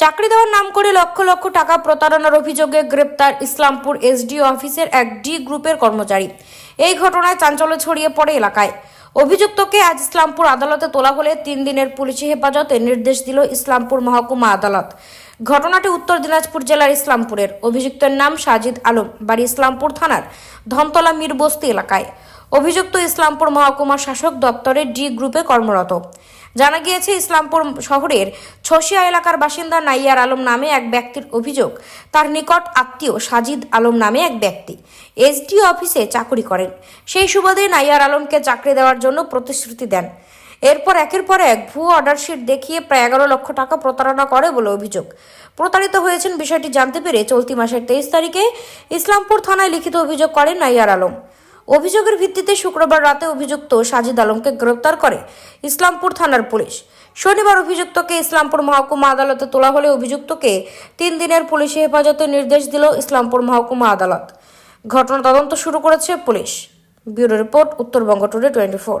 চাকরি দেওয়ার নাম করে লক্ষ লক্ষ টাকা প্রতারণার অভিযোগে গ্রেপ্তার ইসলামপুর এসডিও অফিসের এক ডি গ্রুপের কর্মচারী। এই ঘটনায় চাঞ্চল্য ছড়িয়ে পড়ে এলাকায়। অভিযুক্তকে আজ ইসলামপুর আদালতে তোলা হলে তিন দিনের পুলিশি হেফাজতে নির্দেশ দিল ইসলামপুর মহকুমা আদালত। ঘটনাটি উত্তর দিনাজপুর জেলার ইসলামপুরের। অভিযুক্তের নাম সাজিদ আলম, বাড়ি ইসলামপুর থানার ধনতলা মীরবস্তি এলাকায়। অভিযুক্ত ইসলামপুর মহকুমা শাসক দপ্তরের ডি গ্রুপে কর্মরত। জানা গিয়েছে, ইসলামপুর শহরের ছসিয়া এলাকার বাসিন্দা নাইয়ার আলম নামে এক ব্যক্তির অভিযোগ। তার নিকট আত্মীয় সাজিদ আলম নামে এক ব্যক্তি। এসডিও অফিসে চাকরি করেন। সেই সুবাদে নাইয়ার আলমকে চাকরি দেওয়ার জন্য প্রতিশ্রুতি দেন। এরপর একের পর এক ভুয়ো অর্ডার শিট দেখিয়ে প্রায় এগারো লক্ষ টাকা প্রতারণা করে বলে অভিযোগ। প্রতারিত হয়েছেন বিষয়টি জানতে পেরে চলতি মাসের তেইশ তারিখে ইসলামপুর থানায় লিখিত অভিযোগ করেন নাইয়ার আলম। অভিযোগের ভিত্তিতে শুক্রবার রাতে অভিযুক্ত সাজিদ আলমকে গ্রেপ্তার করে ইসলামপুর থানার পুলিশ। শনিবার অভিযুক্তকে ইসলামপুর মহকুমা আদালতে তোলা হলে অভিযুক্তকে তিন দিনের পুলিশি হেফাজতে নির্দেশ দিল ইসলামপুর মহকুমা আদালত। ঘটনা তদন্ত শুরু করেছে police. Bureau report, Uttarbanga today twenty four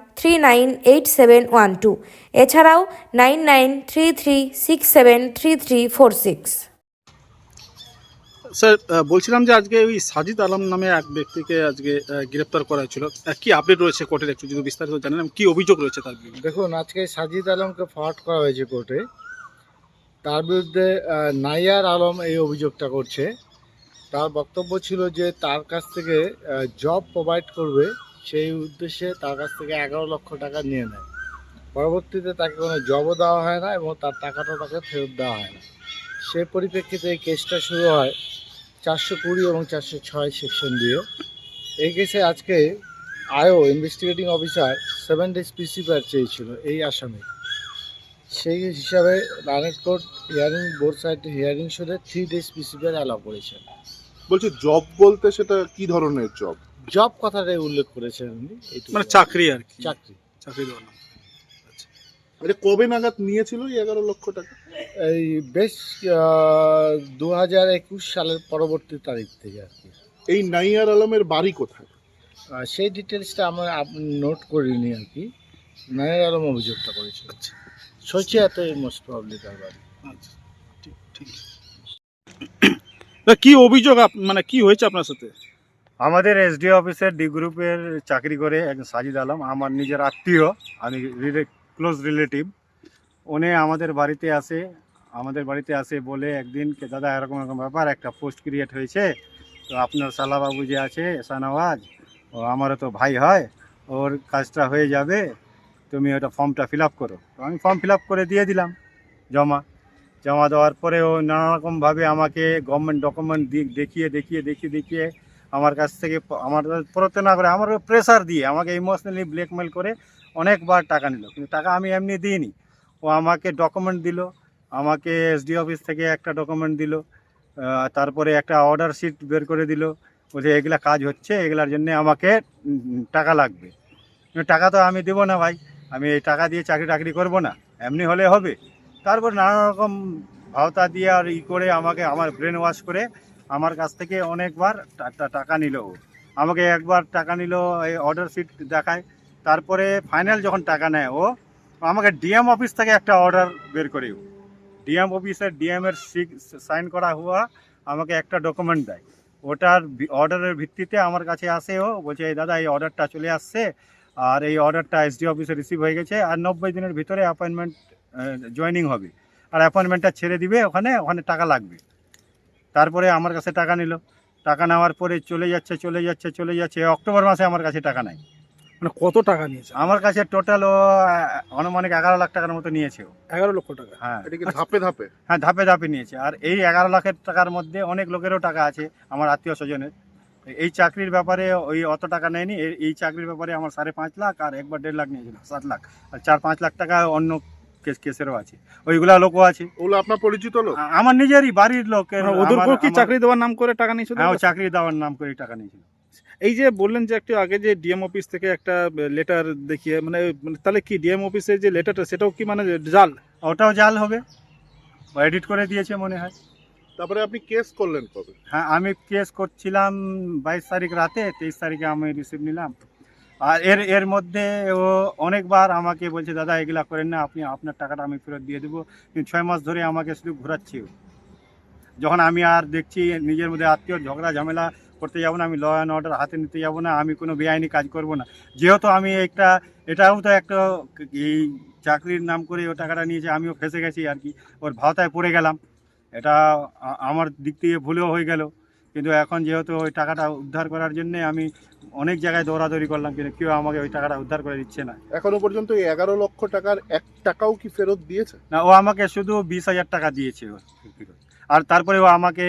three nine eight seven one two এছাড়াও nine nine three three six seven three three four six sir বলছিলাম যে আজকে ওই সাজিদ আলম নামে এক ব্যক্তিকে আজকে গ্রেপ্তার করা হয়েছিল। কি আপডেট রয়েছে কোর্টের একটু যদি বিস্তারিত জানেন কি অভিযোগ রয়েছে তার বিরুদ্ধে? দেখুন আজকে সাজিদ আলমকে ফরওয়ার্ড করা হয়েছে কোর্টে। তার বিরুদ্ধে নাইয়ার আলম এই অভিযোগটা করছে। তার বক্তব্য ছিল যে তার কাছ থেকে জব প্রোভাইড করবে সেই উদ্দেশ্যে তার কাছ থেকে এগারো লক্ষ টাকা নিয়ে নেয়। পরবর্তীতে তাকে কোনো জবও দেওয়া হয় না এবং তার টাকাটা তাকে ফেরত দেওয়া হয় না। সে পরিপ্রেক্ষিতে এই কেসটা শুরু হয় চারশো কুড়ি এবং চারশো ছয় সেকশন দিয়ে। এই কেসে আজকে I O investigating officer seven days পিসিপার চেয়েছিল এই আসামে। সেই হিসাবে রানের court hearing board side hearing শুনে থ্রি ডেজ পিসিপার অ্যালাউ করেছেন বলছি জব বলতে সেটা কি ধরনের জব জব কথাটাই উল্লেখ করেছেন উনি মানে চাকরি আর কি। চাকরি। চাকরি দেওয়া না মানে কবে নাগাদ নিয়েছিল এই এগারো লক্ষ টাকা? এই বেশ দু হাজার একুশ সালের পরবর্তী তারিখ থেকে আর কি। এই নাইয়ার আলমের বাড়ি কোথায়? সেই ডিটেলসটা আমরা নোট করিনি আর কি। নায়ের আলম অভিযোগটা করেছিল। আচ্ছা। সচিয়াতে মোস্ট প্রবলি তার বাড়ি। আচ্ছা ঠিক ঠিক। কি অভিযোগ আপ- মানে কি হয়েছে আপনার সাথে? আমাদের এসডিও অফিসের ডি গ্রুপের চাকরি করে একজন সাজিদ আলম, আমার নিজের আত্মীয়, আমি ক্লোজ রিলেটিভ উনি আমাদের বাড়িতে আসে, আমাদের বাড়িতে আসে বলে একদিন দাদা, এরকম এরকম ব্যাপার, একটা পোস্ট ক্রিয়েট হয়েছে। তো আপনার সালাবাবু যে আছে, শাহনওয়াজ, ও আমারও তো ভাই হয়, ওর কাজটা হয়ে যাবে, তুমি ওটা ফর্মটা ফিল আপ করো। তো আমি ফর্ম ফিল আপ করে দিয়ে দিলাম, জমা। জমা দেওয়ার পরে ও নানা রকমভাবে আমাকে গভর্নমেন্ট ডকুমেন্ট দেখিয়ে দেখিয়ে দেখিয়ে দেখিয়ে আমার কাছ থেকে আমার প্ররোচনা করে আমার প্রেসার দিয়ে আমাকে ইমোশনালি ব্ল্যাকমেল করে অনেকবার টাকা নিল। কিন্তু টাকা আমি এমনি দিইনি। ও আমাকে ডকুমেন্ট দিল, আমাকে এসডি অফিস থেকে একটা ডকুমেন্ট দিল তারপরে একটা অর্ডার শিট বের করে দিল, বলছে, এগুলা কাজ হচ্ছে, এগুলার জন্য আমাকে টাকা লাগবে। টাকা তো আমি দেবো না ভাই। আমি এই টাকা দিয়ে চাকরি টাকরি করব না। এমনি হলে হবে। তারপর নানা রকম ভাওতা দিয়ে আর ই করে আমাকে আমার ব্রেন ওয়াশ করে আমার কাছ থেকে অনেকবার টাকা নিল আমাকে একবার টাকা নিল, এই অর্ডার শিট দেখায়। তারপরে ফাইনাল যখন টাকা নেয় ও, আমাকে ডিএম অফিস থেকে একটা অর্ডার বের করে ডিএম অফিসের ডিএম এর সাইন করা হওয়া আমাকে একটা ডকুমেন্ট দেয়। ওটার অর্ডারের ভিত্তিতে আমার কাছে আসে ও, বলছে, এই দাদা, এই অর্ডারটা চলে আসছে। আর এই অর্ডারটা এসডি অফিসে রিসিভ হয়ে গেছে। আর নব্বই দিনের ভিতরে অ্যাপয়েন্টমেন্ট জয়েনিং হবে। আর অ্যাপয়েন্টমেন্টটা ছেড়ে দিবে, ওখানে ওখানে টাকা লাগবে। তারপরে আমার কাছে টাকা নিল। টাকা নেওয়ার পরে চলে যাচ্ছে চলে যাচ্ছে চলে যাচ্ছে। অক্টোবর মাসে আমার কাছে টাকা নাই। মানে কত টাকা নিয়েছে? আমার কাছে টোটাল ও আনুমানিক এগারো লাখ টাকার মতো নিয়েছে ও। এগারো লক্ষ টাকা? হ্যাঁ। এটা কি ধাপে ধাপে? হ্যাঁ ধাপে ধাপে নিয়েছে। আর এই এগারো লাখের টাকার মধ্যে অনেক লোকেরও টাকা আছে আমার আত্মীয় স্বজনের। এই চাকরির ব্যাপারে ওই অত টাকা নেয়নি। এই- এই চাকরির ব্যাপারে আমার সাড়ে পাঁচ লাখ আর একবার দেড় লাখ নিয়েছিল সাত লাখ। আর চার পাঁচ লাখ টাকা অন্য কেস কেসেরও আছে। ওইগুলা লোকও আছে। ওগুলো আপনার পরিচিত লোক? আমার নিজেরই বাড়ির লোক। মানে ওদের আমার- কি চাকরি দেওয়ার নাম করে টাকা নিয়েছিল? হ্যাঁ ও চাকরি দেওয়ার নাম করে টাকা নিয়েছিল। এই যে বললেন যে একটু আগে যে ডিএম অফিস থেকে একটা লেটার দেখিয়ে মানে মানে তাহলে কি ডিএম অফিসের যে লেটারটা সেটাও কি মানে জাল? ওটাও জাল হবে। এডিট করে দিয়েছে মনে হয়। তারপরে আপনি কেস করলেন কবে? হ্যাঁ আমি কেস করছিলাম বাইশ তারিখ রাতে তেইশ তারিখে আমি রিসিভ নিলাম। আর এর এর মধ্যে ও অনেকবার আমাকে বলছে, দাদা, এগুলা করেন না, আপনি আপনার টাকাটা আমি ফেরত দিয়ে দেবো। কিন্তু ছয় মাস ধরে আমাকে শুধু ঘোরাচ্ছি যখন আমি আর দেখছি নিজের মধ্যে আত্মীয় ঝগড়া, ঝামেলা করতে যাব না, আমি ল অ্যান্ড অর্ডার হাতে নিতে যাব না, আমি কোনো বেআইনি কাজ করব না। যেহেতু আমি একটা, এটাও তো একটা এই চাকরির নাম করে ও টাকাটা নিয়েছে, আমিও ফেসে গেছি আর কি। ওর ভাওতায় পড়ে গেলাম। এটা আমার দিক থেকে ভুলেও হয়ে গেল। কিন্তু এখন যেহেতু ওই টাকাটা উদ্ধার করার জন্যে আমি অনেক জায়গায় দৌড়াদৌড়ি করলাম কিন্তু কেউ আমাকে ওই টাকাটা উদ্ধার করে দিচ্ছে না। এখনও পর্যন্ত এই এগারো লক্ষ টাকার এক টাকাও কি ফেরত দিয়েছে? না ও আমাকে শুধু বিশ হাজার টাকা দিয়েছে ও। আর তারপরে ও আমাকে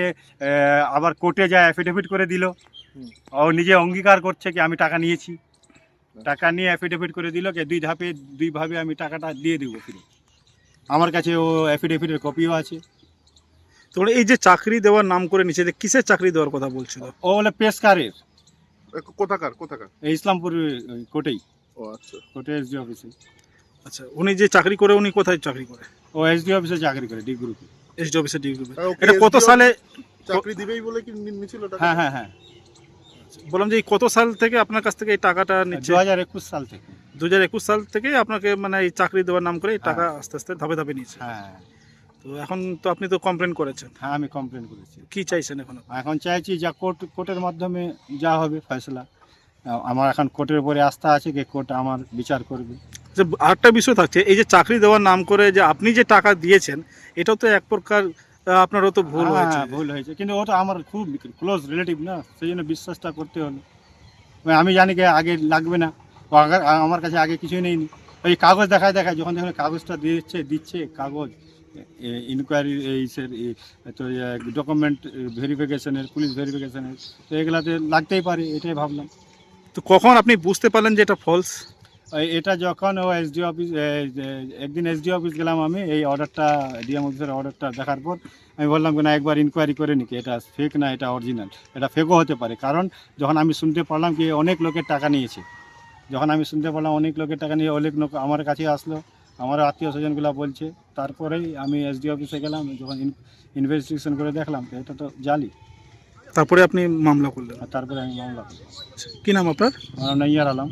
আবার কোর্টে যায় অ্যাফিডেভিট করে দিল। ও নিজে অঙ্গীকার করছে কি আমি টাকা নিয়েছি। টাকা নিয়ে অ্যাফিডেভিট করে দিল কি দুই ধাপে দুইভাবে আমি টাকাটা দিয়ে দেবো ফিরে আমার কাছে ও অ্যাফিডেভিটের কপিও আছে। তো এই যে চাকরি দেওয়ার নাম করে নিচে যে কিসের চাকরি দেওয়ার কথা বলছিল? ও বলে পেশকারের। কোথাকার কোথাকার? ইসলামপুর ওই কোর্টেই ও আচ্ছা। কোর্টে এসডি অফিসে আচ্ছা উনি যে চাকরি করে উনি কোথায় চাকরি করে? ও এসডি অফিসে চাকরি করে ডি গ্রুপে এসডি অফিসে ডি গ্রুপে এটা কত সালে চাকরি দিবেই বলে কি নি- নিছিল টাকা হ্যাঁ হ্যাঁ হ্যাঁ। বললাম যে এই কত সাল থেকে আপনার কাছ থেকে এই টাকাটা নিচ্ছে? দু হাজার একুশ সাল থেকে। দু হাজার একুশ সাল থেকে আপনাকে মানে এই চাকরি দেওয়ার নাম করে এই টাকা আস্তে আস্তে ধাপে ধাপে নিচ্ছে। হ্যাঁ। তো এখন তো আপনি তো কমপ্লেন করেছেন। হ্যাঁ আমি কমপ্লেন করেছি। কি চাইছেন এখন এখন চাইছি যা কোর্ট কোর্টের মাধ্যমে যা হবে ফয়সলা। আমার এখন কোর্টের উপরে আস্থা আছে যে কোর্ট আমার বিচার করবে। যে আরেকটা বিষয় থাকছে এই যে চাকরি দেওয়ার নাম করে যে আপনি যে টাকা দিয়েছেন এটাও তো এক প্রকার আপনারও তো ভুল হ্যাঁ, হয়েছে। ভুল হয়েছে। কিন্তু ওটা আমার খুব ক্লোজ রিলেটিভ না সেই জন্য বিশ্বাসটা করতে হলো। মানে আমি জানি কি আগে লাগবে না আমার কাছে আগে কিছুই নেই। ওই কাগজ দেখায় দেখায় যখন যখন কাগজটা দিচ্ছে দিচ্ছে কাগজ। ইনকোয়ারি এই তো ডকুমেন্ট ভেরিফিকেশনের পুলিশ ভেরিফিকেশনের তো এগুলাতে লাগতেই পারে এটাই ভাবলাম। তো কখন আপনি বুঝতে পারলেন যে এটা ফলস এটা যখন ও এসডি অফিস একদিন এসডি অফিস গেলাম আমি এই অর্ডারটা ডিএম অফিসের অর্ডারটা দেখার পর আমি বললাম না একবার ইনকোয়ারি করে নিকি এটা ফেক না এটা অরিজিনাল এটা ফেকও হতে পারে। কারণ যখন আমি শুনতে পারলাম কি অনেক লোকের টাকা নিয়েছে। যখন আমি শুনতে পারলাম অনেক লোকের টাকা নিয়ে অনেক লোক আমার কাছে আসলো। আমার আত্মীয় স্বজনগুলো বলছে। তারপরেই আমি এসডি অফিসে গেলাম যখন ইনভেস্টিগেশন করে দেখলাম এটা তো জালি। তারপরে আপনি মামলা করলেন? তারপরে আমি মামলা করলাম। কী নাম আপনার? আমার নাম নাইয়ার আলম।